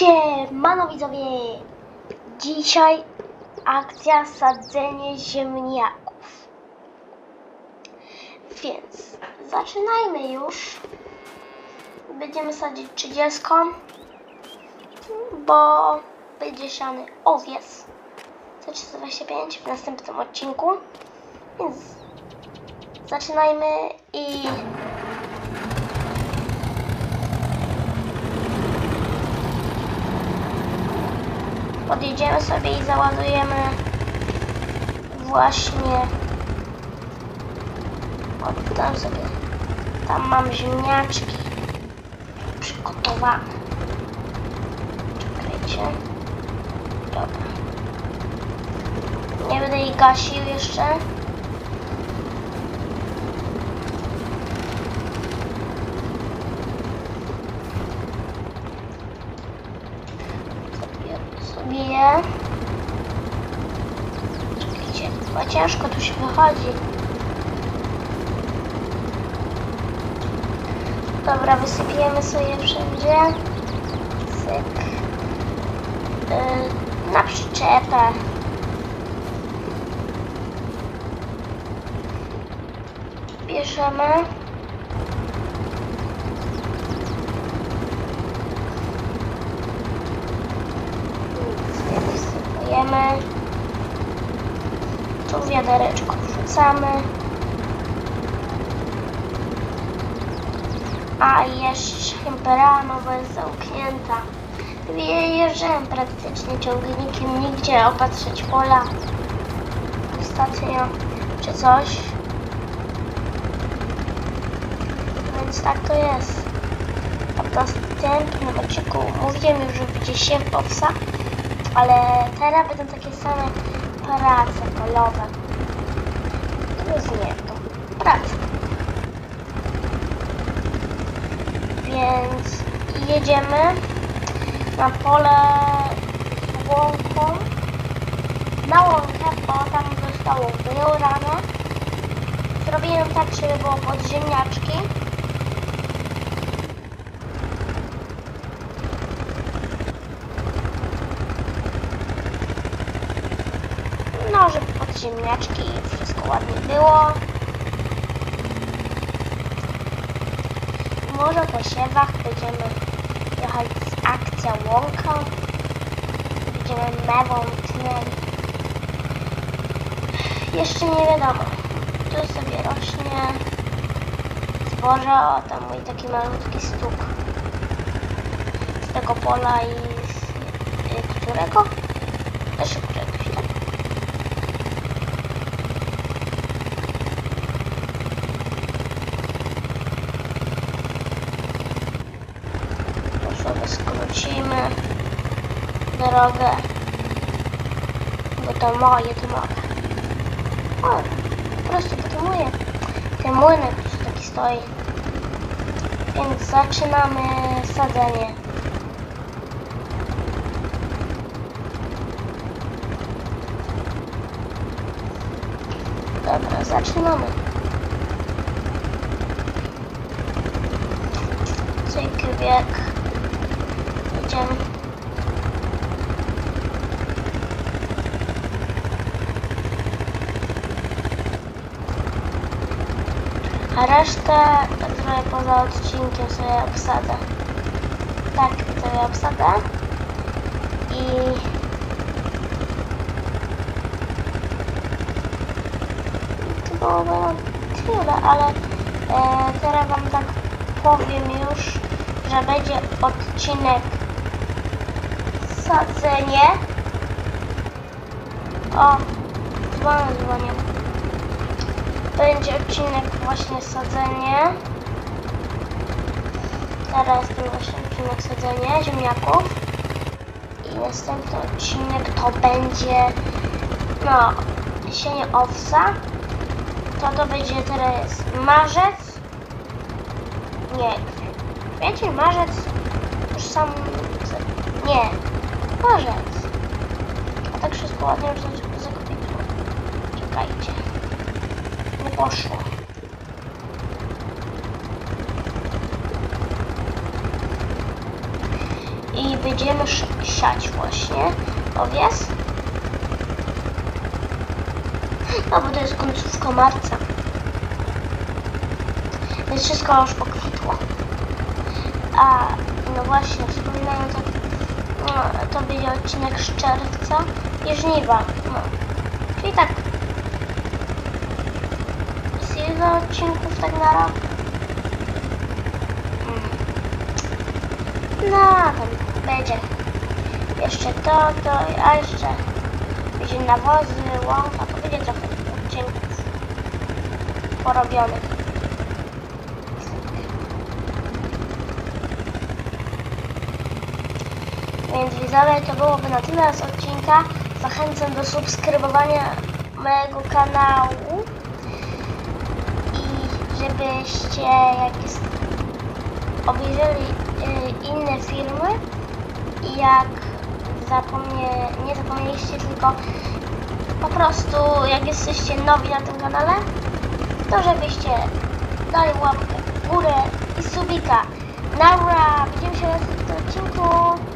Siemano widzowie! Dzisiaj akcja sadzenie ziemniaków. Więc zaczynajmy już. Będziemy sadzić 30, bo będzie siany owiec za 325 w następnym odcinku. Więc zaczynajmy i podjedziemy sobie i załadujemy właśnie oddam sobie. Tam mam ziemniaczki przygotowane. Czekajcie. Dobra. Nie będę jej gasił jeszcze sobie je. Czekajcie, chyba ciężko tu się wychodzi. Dobra, wysypiemy sobie wszędzie. Syk. Yy, na przyczepę. Bierzemy. Wsypujemy. Tu wiadereczko wrzucamy. A jeszcze brama, bo jest zamknięta. Wyjeżdżałem praktycznie ciągnikiem, nigdzie opatrzyć pola. Ostatnio czy coś. Więc tak to jest. A w następnym odcinku mówiłem już, że będzie siew owsa, ale teraz będą takie same prace polowe. To jest nie to. Prace. Więc jedziemy na pole z łąką. Na łąkę, bo tam zostało wyorane. Zrobiłem tak, żeby było pod ziemniaczki. Pod ziemniaczki wszystko ładnie było. I może po siewach będziemy jechać z akcja łąka. Będziemy mewą tnęli. Jeszcze nie wiadomo. Tu sobie rośnie zboże. O, tam mój taki malutki stuk z tego pola i z y, którego? Jeszcze którego chwilę. To sobie skrócimy drogę, bo to moje, to mogę. O, po prostu potomuję. Ten młynek tu taki stoi. Więc zaczynamy sadzenie. Dobra, zaczynamy. Cyk, bieg. Idziemy. A resztę trochę poza odcinkiem sobie obsadzę. Tak, sobie obsadzę. I to byłoby tyle, ale e, teraz wam tak powiem już, że będzie odcinek sadzenie. O, dzwonię, dzwonię. Będzie odcinek właśnie sadzenie. Teraz ten właśnie odcinek sadzenie ziemniaków. I następny odcinek to będzie no sienie owsa. To to będzie teraz marzec. Nie. Wiecie, marzec już sam. Nie. Marzec. A tak wszystko ładnie już za- zakopię. Czekajcie. Nie poszło. i będziemy siać właśnie owies. No bo to jest końcówka marca. Więc wszystko już pokwitło. A no właśnie, wspominając o no, to będzie odcinek z czerwca i żniwa. No. Czyli tak. Ile odcinków tak na rok? Mm. No, tam będzie. Jeszcze to, to, a jeszcze będzie nawozy, łąka, to będzie trochę odcinków porobionych. Więc widzowie, to byłoby na tyle z odcinka. Zachęcam do subskrybowania mojego kanału jest, obejrzeli y, inne filmy i jak zapomnie, nie zapomnieliście, tylko po prostu jak jesteście nowi na tym kanale, to żebyście dali łapkę w górę i subika. Naura! Widzimy się w następnym odcinku.